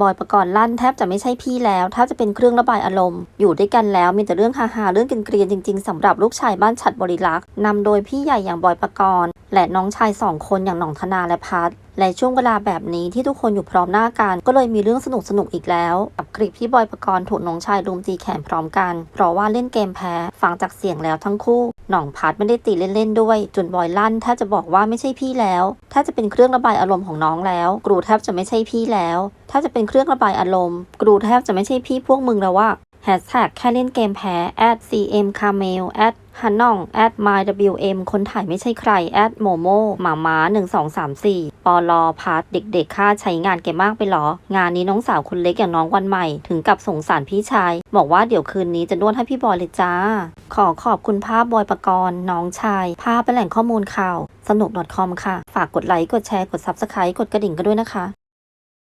บอยประกรณ์ลั่นแทบจะไม่ใช่พี่แล้วแทบจะเป็นเครื่องระบายอารมณ์ อยู่ด้วยกันแล้วมีแต่เรื่องฮาๆเรื่องกินเกรียนจริง ๆสำหรับลูกชายบ้านฉัดบริลักษ์นำโดยพี่ใหญ่อย่างบอยประกรณ์ และน้องชายสองคนอย่างหน่องธนาและพัทและช่วงเวลาแบบนี้ที่ทุกคนอยู่พร้อมหน้ากัน ก็เลยมีเรื่องสนุกสนุกอีกแล้ว กับคลิปที่บอยประกรณ์ถูกน้องชายรุมตีแขนพร้อมกัน เพราะว่าเล่นเกมแพ้ฟังจากเสียงแล้วทั้งคู่ หน่องพัดไม่ได้ตีเล่นๆด้วย จนบอยลั่นแทบจะบอกว่าไม่ใช่พี่แล้วแทบจะเป็นเครื่องระบายอารมณ์ของน้องแล้วกรูแทบจะไม่ใช่พี่แล้วแทบจะเป็นเครื่องระบายอารมณ์กรูแทบจะไม่ใช่พี่พวกมึงแล้วว่า แฮชแท็กแค่เล่นเกมแพ้ at cm camel at ฮันน่อง at my wm คนถ่ายไม่ใช่ใคร at momo หมาม้า1234ปอลอพาร์ทเด็กๆ ค่าใช้งานแกมากไปหรอ งานนี้น้องสาวคนเล็กอย่างน้องวันใหม่ ถึงกับสงสารพี่ชาย บอกว่าเดี๋ยวคืนนี้จะนวดให้พี่บอยเลยจ้า ขอขอบคุณภาพบอยประกรณ์น้องชาย ภาพเป็นแหล่งข้อมูลข่าว สนุก .com ค่ะ ฝากกดไลค์ กดแชร์ กด Subscribe กดกระดิ่งกันด้วยนะคะ